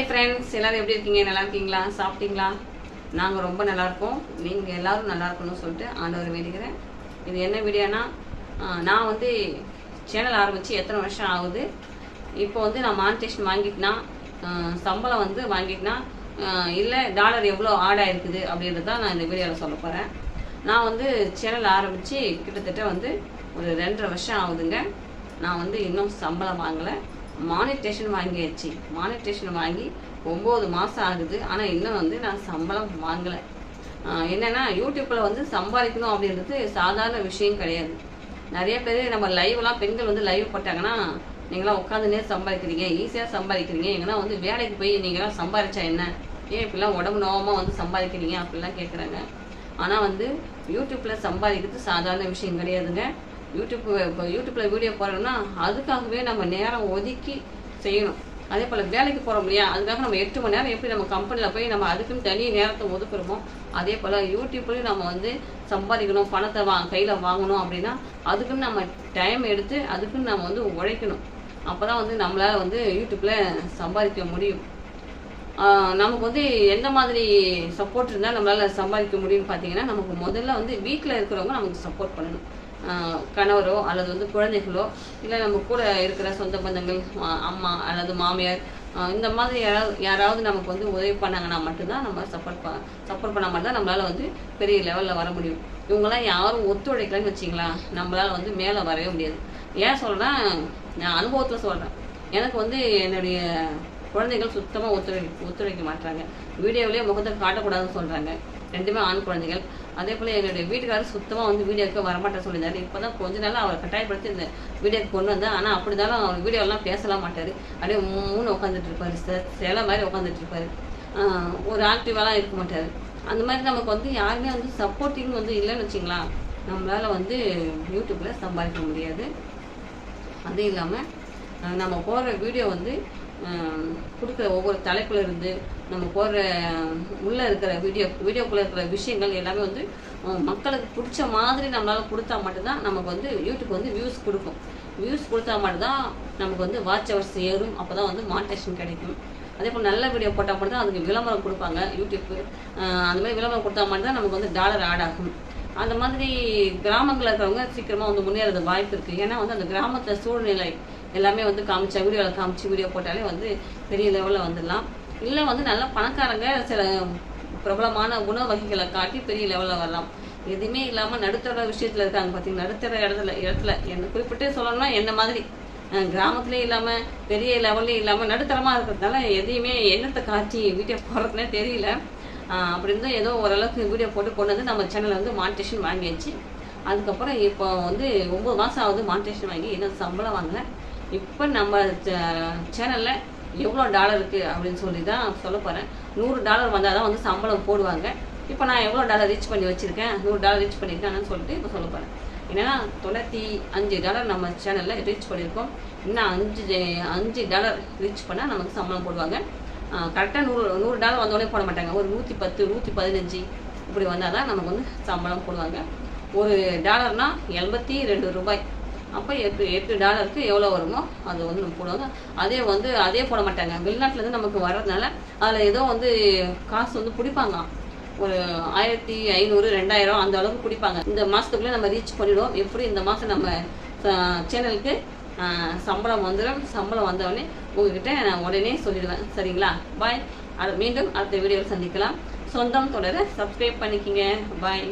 Hi friends எல்லோரும் எப்படி இருக்கீங்க? நல்லா இருக்கீங்களா? சாப்பிட்டீங்களா? நாங்கள் ரொம்ப நல்லாயிருக்கோம் நீங்கள் எல்லாரும் நல்லா இருக்கணும்னு சொல்லிட்டு ஆண்டவர் வேண்டிக்கிறேன். இது என்ன வீடியோனா நான் வந்து சேனல் ஆரம்பித்து எத்தனை வருஷம் ஆகுது? இப்போ வந்து நான் மானிட்டேஷன் வாங்கிட்டேன்னா சம்பளம் வந்து வாங்கிட்டேன்னா இல்லை டாலர் எவ்வளோ ஆட் ஆயிருக்குது அப்படின்றது தான் நான் இந்த வீடியோவில் சொல்ல போகிறேன் நான் வந்து சேனல் ஆரம்பித்து கிட்டத்தட்ட வந்து ஒரு ரெண்டரை வருஷம் ஆகுதுங்க. நான் வந்து இன்னும் சம்பளம் வாங்கலை. மானிட்டேஷன் வாங்கியாச்சு. மானிட்டேஷன் வாங்கி ஒம்பது மாதம் ஆகுது. ஆனால் இன்னும் வந்து நான் சம்பளம் வாங்கலை. என்னென்னா யூடியூப்பில் வந்து சம்பாதிக்கணும் அப்படின்றது சாதாரண விஷயம் கிடையாது. நிறைய பேர் நம்ம லைவ்லாம் பெண்கள் வந்து லைவ் போட்டாங்கன்னா நீங்களாம் உட்காந்துனே சம்பாதிக்கிறீங்க ஈஸியாக சம்பாதிக்கிறீங்க. எங்கன்னா வந்து வேலைக்கு போய் நீங்களாம் சம்பாதிச்சா என்ன? ஏன் இப்படிலாம் உடம்பு நோவமாக வந்து சம்பாதிக்கிறீங்க? அப்படிலாம் கேட்குறாங்க ஆனால் வந்து யூடியூப்பில் சம்பாதிக்கிறது சாதாரண விஷயம் கிடையாதுங்க. யூடியூப் இப்போ யூடியூப்பில் வீடியோ போடுறோம்னா அதுக்காகவே நம்ம நேரம் ஒதுக்கி செய்யணும். அதே போல் வேலைக்கு போகிறோம் இல்லையா? அதுக்காக நம்ம எட்டு மணி நேரம் எப்படி நம்ம கம்பெனியில் போய் நம்ம அதுக்குன்னு தனி நேரத்தை ஒதுக்குறோமோ அதே போல் யூடியூப்லேயும் நம்ம வந்து சம்பாதிக்கணும் பணத்தை வா கையில் வாங்கணும் அப்படின்னா அதுக்குன்னு நம்ம டைம் எடுத்து அதுக்குன்னு நம்ம வந்து உழைக்கணும். அப்போ தான் வந்து நம்மளால் வந்து யூடியூப்பில் சம்பாதிக்க முடியும். நமக்கு வந்து எந்த மாதிரி சப்போர்ட் இருந்தால் நம்மளால் சம்பாதிக்க முடியும்னு பார்த்தீங்கன்னா நமக்கு முதல்ல வந்து வீட்டில் இருக்கிறவங்க நமக்கு சப்போர்ட் பண்ணணும். கணவரோ அல்லது வந்து குழந்தைகளோ இல்லை நம்ம கூட இருக்கிற சொந்த பந்தங்கள் அம்மா அல்லது மாமியார் இந்த மாதிரி யாராவது யாராவது நமக்கு வந்து உதவி பண்ணாங்கன்னா மட்டும்தான் நம்ம சப்போர்ட் ப சப்போர்ட் பண்ணால் மட்டும்தான் நம்மளால் வந்து பெரிய லெவலில் வர முடியும். இவங்கெல்லாம் யாரும் ஒத்துழைக்கலன்னு வச்சிங்களா நம்மளால் வந்து மேலே வரவே முடியாது. ஏன் சொல்கிறேன்னா நான் அனுபவத்தில் சொல்கிறேன் எனக்கு வந்து என்னுடைய குழந்தைகள் சுத்தமாக ஒத்துழை ஒத்துழைக்க மாட்டாங்க வீடியோவிலேயே முகத்தை காட்டக்கூடாதுன்னு சொல்கிறாங்க ரெண்டுமே ஆண் குழந்தைகள். அதே போல் எங்களுடைய வீட்டுக்காரர் சுத்தமாக வந்து வீடியோக்கு வரமாட்டேன் சொல்லியிருந்தாரு. இப்போ தான் கொஞ்ச நாள் அவரை கட்டாயப்படுத்தி இந்த வீடியோக்கு கொண்டு வந்தேன். ஆனால் அப்படி இருந்தாலும் அவர் வீடியோலாம் பேசலாம் மாட்டார். அப்படியே மூணு உட்காந்துட்டு இருப்பார் சார் சில மாதிரி உட்காந்துட்டு இருப்பார். ஒரு ஆக்டிவாலாம் இருக்க மாட்டார். அந்த மாதிரி நமக்கு வந்து யாருமே வந்து சப்போர்ட்டிங் வந்து இல்லைன்னு வச்சிங்களா நம்மளால் வந்து யூடியூப்பில் சம்பாதிக்க முடியாது. அதுவும் இல்லாமல் நம்ம போடுற வீடியோ வந்து கொடுக்குற ஒவ்வொரு தலைப்புல இருந்து நம்ம போடுற உள்ளே இருக்கிற வீடியோ வீடியோக்குள்ளே இருக்கிற விஷயங்கள் எல்லாமே வந்து மக்களுக்கு பிடிச்ச மாதிரி நம்மளால் கொடுத்தா மட்டும்தான் நமக்கு வந்து யூடியூப் வந்து வியூஸ் கொடுக்கும். வியூஸ் கொடுத்தா மட்டும்தான் நமக்கு வந்து வாட்ச் ஹவர்ஸ் ஏறும் அப்போ தான் வந்து மானிட்டேஷன் கிடைக்கும். அதே போல் நல்ல வீடியோ போட்டால் மட்டும் தான் அதுக்கு விளம்பரம் கொடுப்பாங்க யூடியூப்பு அந்த மாதிரி விளம்பரம் கொடுத்தா மட்டும் தான் நமக்கு வந்து டாலர் ஆட் ஆகும். அந்த மாதிரி கிராமங்களில் இருக்கிறவங்க சீக்கிரமாக வந்து முன்னேறது வாய்ப்பு இருக்குது ஏன்னா வந்து அந்த கிராமத்தில் சூழ்நிலை எல்லாமே வந்து காமிச்சா வீடியோவில் காமிச்சு வீடியோ போட்டாலே வந்து பெரிய லெவலில் வந்துடலாம். இல்லை வந்து நல்ல பணக்காரங்க சில பிரபலமான உணவு வகைகளை காட்டி பெரிய லெவலில் வரலாம். எதுவுமே இல்லாமல் நடுத்தர விஷயத்தில் இருக்காங்க பார்த்தீங்கன்னா நடுத்தர இடத்துல இடத்துல. என்ன குறிப்பிட்டே சொல்லணும்னா என்ன மாதிரி கிராமத்துலேயே கிராமத்துலேயும் இல்லாமல் பெரிய லெவல்லையும் இல்லாமல் நடுத்தரமாக இருக்கிறதுனால எதையுமே என்னத்தை காட்டி வீடியோ போடுறதுனே தெரியல. அப்படி இருந்தால் ஏதோ ஓரளவுக்கு வீடியோ போட்டு கொண்டு வந்து நம்ம சேனலில் வந்து மானிட்டேஷன் வாங்கியாச்சு. அதுக்கப்புறம் இப்போ வந்து ஒம்பது மாதம் ஆகுது மானிட்டேஷன் வாங்கி இன்னும் சம்பளம் வாங்கினேன் இப்போ நம்ம சேனலில் எவ்வளோ டாலர் இருக்குது அப்படின்னு சொல்லி தான் சொல்ல போகிறேன் நூறு டாலர் வந்தால் தான் வந்து சம்பளம் போடுவாங்க. இப்போ நான் எவ்வளோ டாலர் ரீச் பண்ணி வச்சுருக்கேன்? நூறு டாலர் ரீச் பண்ணியிருக்கேன்னு சொல்லிட்டு இப்போ சொல்ல போகிறேன் என்னன்னா தொண்ணூற்றி அஞ்சு டாலர் நம்ம சேனலில் ரீச் பண்ணியிருக்கோம். இன்னும் அஞ்சு அஞ்சு டாலர் ரீச் பண்ணால் நமக்கு சம்பளம் போடுவாங்க. கரெக்டாக நூறு நூறு டாலர் வந்தோடனே போட மாட்டாங்க. ஒரு நூற்றி பத்து நூற்றி பதினஞ்சு இப்படி வந்தால் தான் நமக்கு வந்து சம்பளம் போடுவாங்க. ஒரு டாலர்னால் எண்பத்தி ரெண்டு ரூபாய். அப்போ எட்டு எட்டு டாலருக்கு எவ்வளோ வருமோ அது வந்து நம்ம போடுவாங்க. அதே வந்து அதே போட மாட்டாங்க. வெளிநாட்டிலேருந்து நமக்கு வர்றதுனால அதில் ஏதோ வந்து காசு வந்து பிடிப்பாங்க. ஒரு ஆயிரத்தி ஐநூறு ரெண்டாயிரம் அந்த அளவுக்கு பிடிப்பாங்க. இந்த மாதத்துக்குள்ளே நம்ம ரீச் பண்ணிவிடுவோம் எப்படி இந்த மாதம் நம்ம சேனலுக்கு சம்பளம் வந்துடும். சம்பளம் வந்தவுடனே உங்ககிட்ட நான் உடனே சொல்லிடுவேன். சரிங்களா? பாய். அது மீண்டும் அடுத்த வீடியோவில் சந்திக்கலாம். சொந்தம் தொடர சப்ஸ்கிரைப் பண்ணிக்கிங்க. பாய்